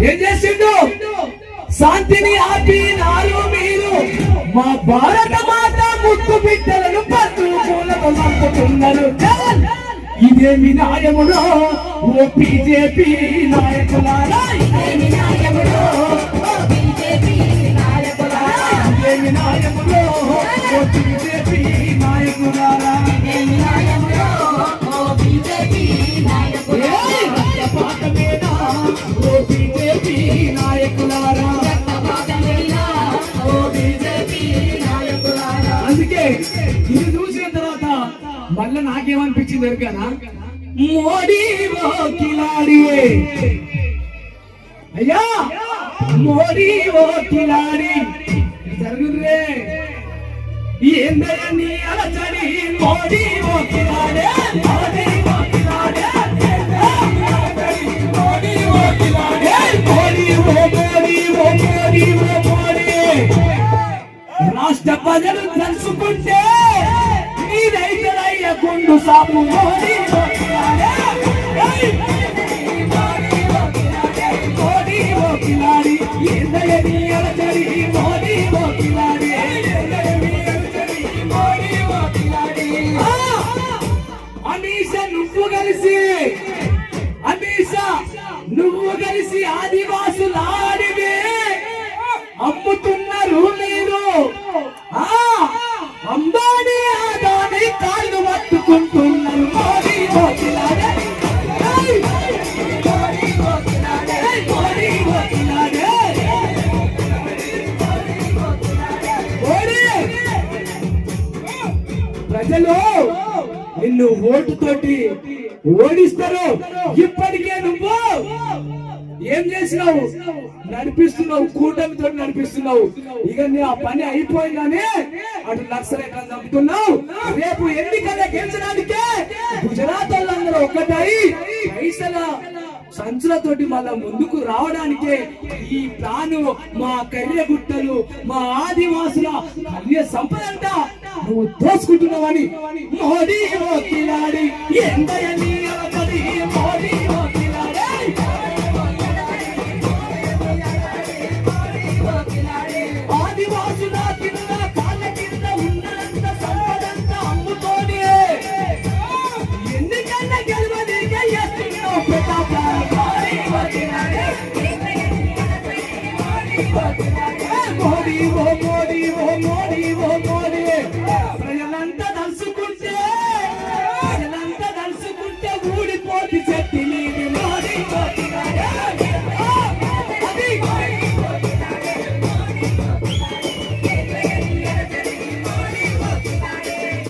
ఏం చేసిండు? శాంతిని ఆపి ఆపినారు మీరు. మా భారత మాత ముక్కు బిడ్డలను పత్రులు పూలతో ఇదేమి న్యాయములో ఓ బీజేపీ నాయకులారా ఇదేమి న్యాయము అందుకే ఇది చూసిన తర్వాత మళ్ళీ నాకేమనిపించింది ఎరుకనా మోడీ ఓ అయ్యా మోడీ ఓ కిలాడి జరుగురే ఏందయ్య నీ అలచడి? మోడీ ఓ కిలాడే మోడీ రాష్ట్ర ప్రజలు తెలుసుకుంటే ఈ రైతులయ్య గుండు సాపు మోడీ ఓకిలాడే. మోడీ ఏందయ్య మోడీ మోడీ మోడీ ప్రజలు నిన్ను ఓటు తోటి ఓడిస్తారు ఇప్పటికే నువ్వు ఏం చేసినావు? నడిపిస్తున్నావు కూటమితో నడిపిస్తున్నావు. ఇక నీ ఆ పని అయిపోయిందనే అటు లక్షలు ఎట్లా చంపుతున్నావు. రేపు ఎన్నికల గెలిచడానికే గుజరాత్ వాళ్ళందరూ ఒక్కటై పైసల సంచులతోటి మళ్ళా ముందుకు రావడానికే ఈ ప్లాను మా కర్రె గుట్టలు మా ఆదివాసుల కర్య సంపదంట నువ్వు దోసుకుంటున్నావని మోడీ ఎందయని మోడీ Lord, He